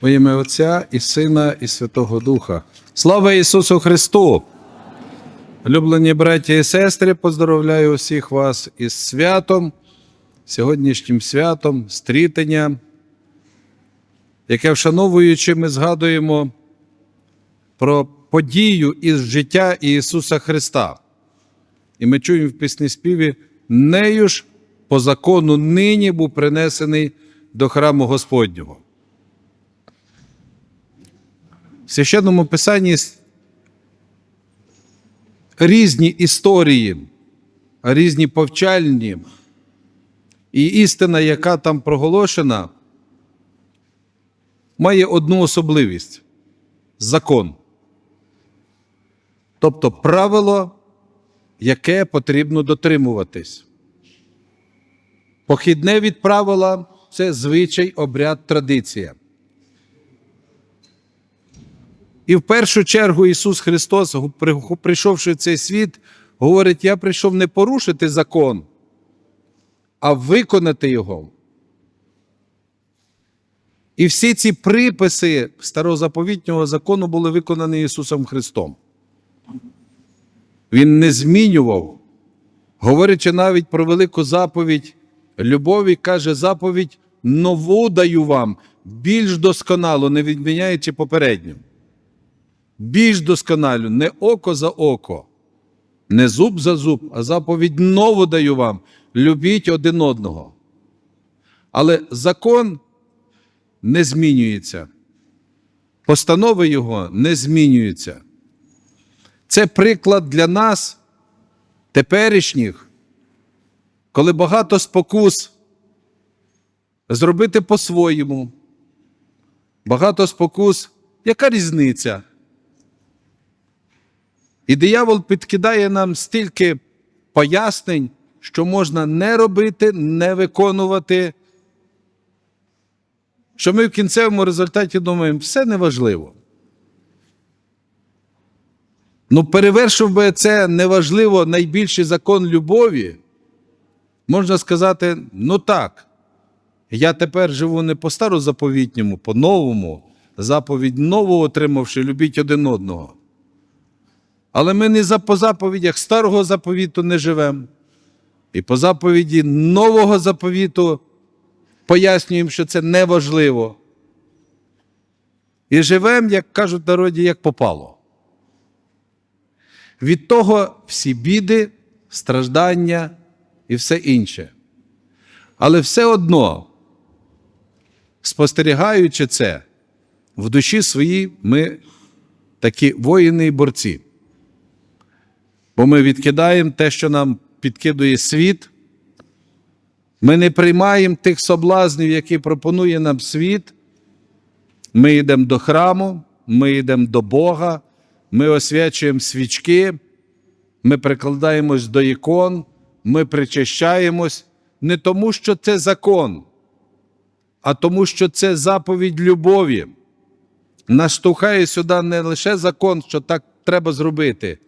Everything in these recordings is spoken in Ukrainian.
Во ім'я Отця і Сина, і Святого Духа. Слава Ісусу Христу! Люблені браті і сестри, поздоровляю усіх вас із святом, сьогоднішнім святом, стрітення, яке вшановуючи, ми згадуємо про подію із життя Ісуса Христа. І ми чуємо в пісні співі, нею ж по закону нині був принесений до храму Господнього. В священному писанні різні історії, різні повчальні, і істина, яка там проголошена, має одну особливість закон. Тобто правило, яке потрібно дотримуватись. Похідне від правила це звичай, обряд, традиція. І в першу чергу Ісус Христос, прийшовши в цей світ, говорить: Я прийшов не порушити закон, а виконати його. І всі ці приписи старозаповітнього закону були виконані Ісусом Христом. Він не змінював, говорячи навіть про велику заповідь любові, каже, заповідь нову даю вам, більш досконало, не відміняючи попередню. Більш досконалю, не око за око, не зуб за зуб, а заповідь нову даю вам. Любіть один одного. Але закон не змінюється. Постанови його не змінюються. Це приклад для нас, теперішніх, коли багато спокус зробити по-своєму. Багато спокус, яка різниця? І диявол підкидає нам стільки пояснень, що можна не робити, не виконувати, що ми в кінцевому результаті думаємо, все неважливо. Ну, перевершив би це неважливо найбільший закон любові, можна сказати, ну так, я тепер живу не по старозаповітньому, по новому, заповідь нову отримавши, любіть один одного. Але ми не за по заповідях старого заповіту не живемо. І по заповіді нового заповіту пояснюємо, що це неважливо. І живемо, як кажуть народі, як попало. Від того всі біди, страждання і все інше. Але все одно, спостерігаючи це, в душі своїй ми такі воїни і борці. Бо ми відкидаємо те, що нам підкидує світ. Ми не приймаємо тих соблазнів, які пропонує нам світ. Ми йдемо до храму, ми йдемо до Бога, ми освячуємо свічки, ми прикладаємось до ікон, ми причащаємось не тому, що це закон, а тому, що це заповідь любові. Нас штовхає сюди не лише закон, що так треба зробити.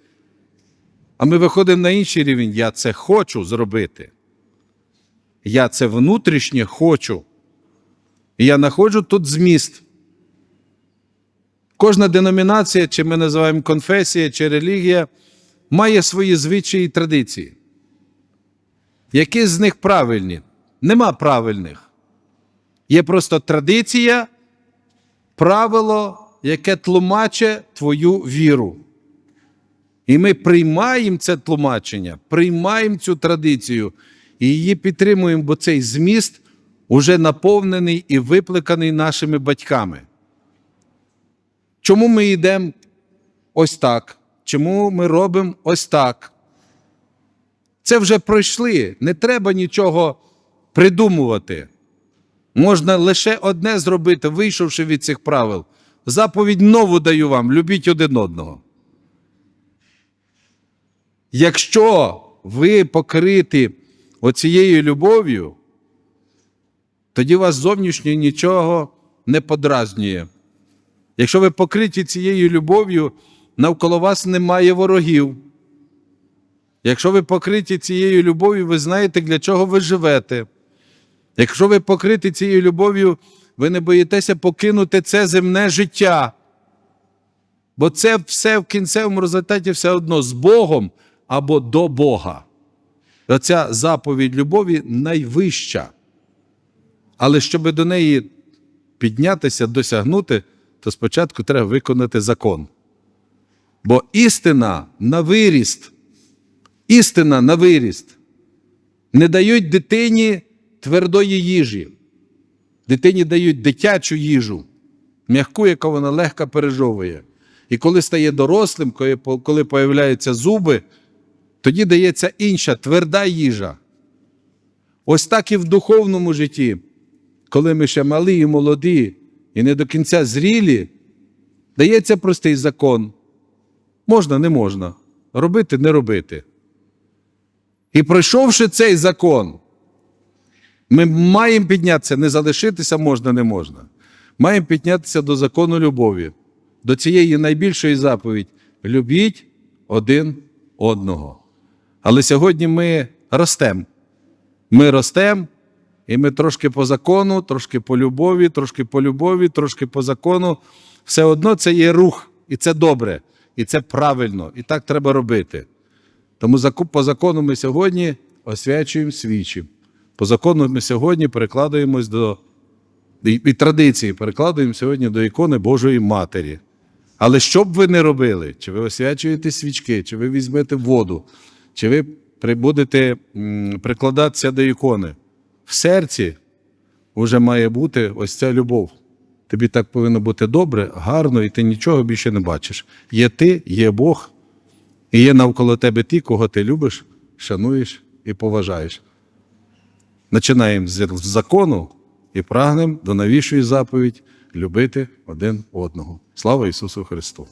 А ми виходимо на інший рівень. Я це хочу зробити. Я це внутрішнє хочу. І я знаходжу тут зміст. Кожна деномінація, чи ми називаємо конфесія, чи релігія, має свої звичаї і традиції. Які з них правильні? Нема правильних. Є просто традиція, правило, яке тлумаче твою віру. І ми приймаємо це тлумачення, приймаємо цю традицію і її підтримуємо, бо цей зміст уже наповнений і випликаний нашими батьками. Чому ми йдемо ось так? Чому ми робимо ось так? Це вже пройшли, не треба нічого придумувати. Можна лише одне зробити, вийшовши від цих правил. Заповідь нову даю вам: любіть один одного. Якщо ви покриті оцією любов'ю, тоді вас зовнішньо нічого не подразнює. Якщо ви покриті цією любов'ю, навколо вас немає ворогів. Якщо ви покриті цією любов'ю, ви знаєте, для чого ви живете. Якщо ви покриті цією любов'ю, ви не боїтеся покинути це земне життя. Бо це все в кінцевому результаті все одно з Богом або до Бога. Оця заповідь любові найвища. Але щоб до неї піднятися, досягнути, то спочатку треба виконати закон. Бо істина на виріст, істина на виріст не дають дитині твердої їжі. Дитині дають дитячу їжу, м'яку, яку вона легко пережовує. І коли стає дорослим, коли, появляються зуби, тоді дається інша тверда їжа. Ось так і в духовному житті, коли ми ще малі і молоді, і не до кінця зрілі, дається простий закон. Можна, не можна. Робити, не робити. І пройшовши цей закон, ми маємо піднятися, не залишитися можна, не можна. Маємо піднятися до закону любові, до цієї найбільшої заповідь любіть один одного. Але сьогодні ми ростемо. Ми ростемо, і ми трошки по закону, трошки по любові, трошки по любові, трошки по закону. Все одно це є рух, і це добре, і це правильно, і так треба робити. Тому по закону ми сьогодні освячуємо свічі. По закону ми сьогодні перекладаємось до і, традиції, перекладаємо сьогодні до ікони Божої Матері. Але що б ви не робили, чи ви освячуєте свічки, чи ви візьмете воду, чи ви будете прикладатися до ікони, в серці вже має бути ось ця любов. Тобі так повинно бути добре, гарно, і ти нічого більше не бачиш. Є ти, є Бог, і є навколо тебе ті, кого ти любиш, шануєш і поважаєш. Починаємо з закону і прагнемо до новішої заповідь любити один одного. Слава Ісусу Христу!